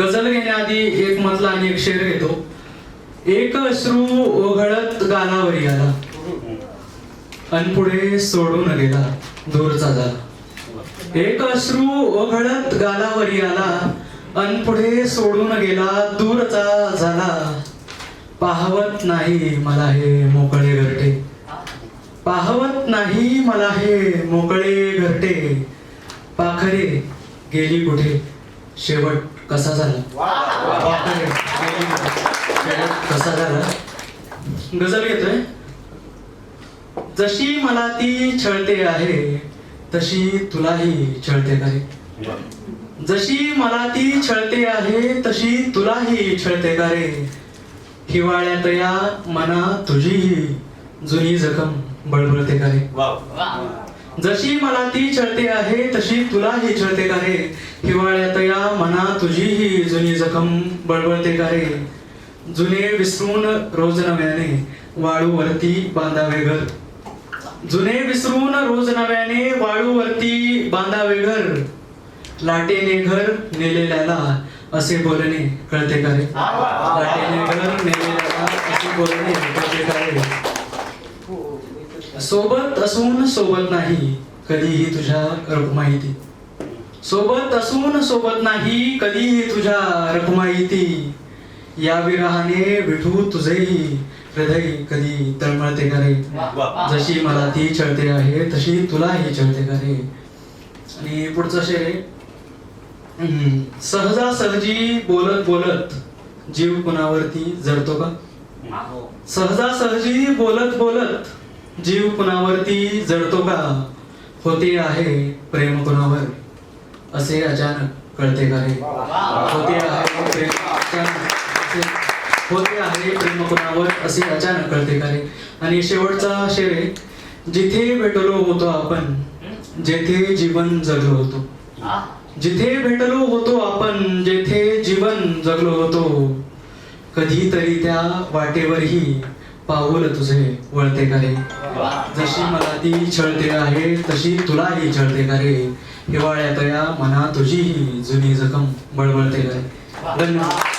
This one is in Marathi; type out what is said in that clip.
गझल घेण्याआधी एक मजला आणि एक शेर घेतो. एक अश्रू ओघळत गालावर आला अन पुढे सोडून गेला दूरचा झाला एक अश्रू ओघळत गालावरी आला अन पुढे सोडून गेला दूरचा झाला. पाहवत नाही मला हे मोकळे घरटे. पाहवत नाही मला हे मोकळे घरटे. पाखरे गेली कुठे? शेवट कसा झाला? कसा झाला? गजल घेतोय? जशी मला ती छळते आहे तशी तुलाही छळते का रे जशी मला ती छळते आहे तशी तुलाही छळते का रे हिवाळ्यात या मना तुझीही जुनी जखम बळबळते का रे जशी मला ती छळते आहे तशी तुलाही छळते का रे हिवाळ्यात या मना तुझीही जुनी जखम बळबळते का रे? जुने विसरून रोज नव्याने वाळूवरती बांधावे घर. जुने विसरून रोज नव्याने वाळूवरती बांधावे घर. लाटेने घर नेलेल्याला असे बोलणे कळते का रे? लाटेने घर नेलेल्याला असे बोलणे कळते का रे? सोबत असून सोबत नाही कधीही तुझ्या रखुमाईती सोबत असून सोबत नाही कधीही तुझ्या रखुमाईती या विरहाने विठू तुझेही हृदय कधी तळमळते का रे जशी मला ती छळते आहे तशी तुलाही छळते का रे आणि पुढचं शेर आहे हम्म. सहजासहजी बोलत बोलत जीव कुणावरती जडतो का? सहजासहजी बोलत बोलत जीव कुणावरती जडतो का? होते आहे प्रेम कुणावर? असे अचानक कळते का रे? होते आहे प्रेम होते आहे प्रेम कुणावर? असे अचानक कळते का रे? आणि शेवटचा शेर आहे जिथे भेटलो होतो आपण जेथे जीवन जगलो होतो. जिथे भेटलो होतो आपण जेथे जीवन जगलो होतो कधीतरी त्या वाटेवरही पाऊल तुझे वळते का रे जशी मला ती छळते आहे तशी तुला ही छळते का रे हिवाळ्यात या मना तुझी जुनी जखम बळबळते का रे धन्यवाद.